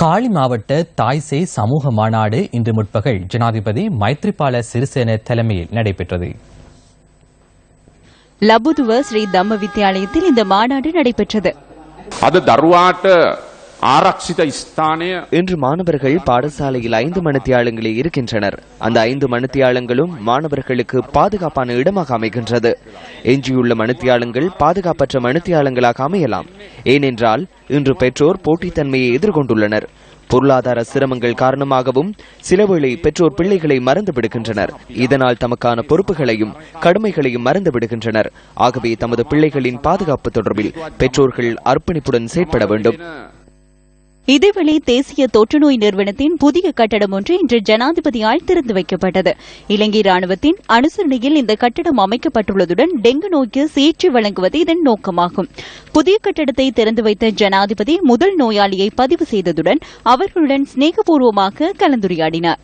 காலி மாவட்ட தாய்சே சமூக மாநாடு இன்று முற்பகல் ஜனாதிபதி மைத்ரிபால சிறிசேன தலைமையில் நடைபெற்றது. லபுதுவ ஸ்ரீ தம்ம வித்தியாலயத்தில் இந்த மாநாடு நடைபெற்றது. அது தர்வாட்ட ஆரக்ஷித ஸ்தானே இன்று மாணவர்கள் பாடசாலையில் ஐந்து மனத்தியாளங்களே இருக்கின்றனர். அந்த ஐந்து மணித்தியாளங்களும் மாணவர்களுக்கு பாதுகாப்பான இடமாக அமைகின்றது. எஞ்சியுள்ள மணித்தியாளங்கள் பாதுகாப்பற்ற மணித்தியாளங்களாக அமையலாம். ஏனென்றால் இன்று பெற்றோர் போட்டித்தன்மையை எதிர்கொண்டுள்ளனர். பொருளாதார சிரமங்கள் காரணமாகவும் சிலவேளை பெற்றோர் பிள்ளைகளை மறந்து விடுகின்றனர். இதனால் தமக்கான பொறுப்புகளையும் கடுமைகளையும் மறந்து விடுகின்றனர். ஆகவே தமது பிள்ளைகளின் பாதுகாப்பு தொடர்பில் பெற்றோர்கள் அர்ப்பணிப்புடன் செயற்பட வேண்டும். இதேவேளை தேசிய தொற்றுநோய் நிறுவனத்தின் புதிய கட்டடம் ஒன்று இன்று ஜனாதிபதியால் திறந்து வைக்கப்பட்டது. இலங்கை ராணுவத்தின் அனுசரணையில் இந்த கட்டடம் அமைக்கப்பட்டுள்ளதுடன் டெங்கு நோய்க்கு சிகிச்சை வழங்குவது இதன் நோக்கமாகும். புதிய கட்டடத்தை திறந்து வைத்த ஜனாதிபதி முதல் நோயாளியை பதிவு செய்ததுடன் அவர்களுடன் சிநேகபூர்வமாக கலந்துரையாடினார்.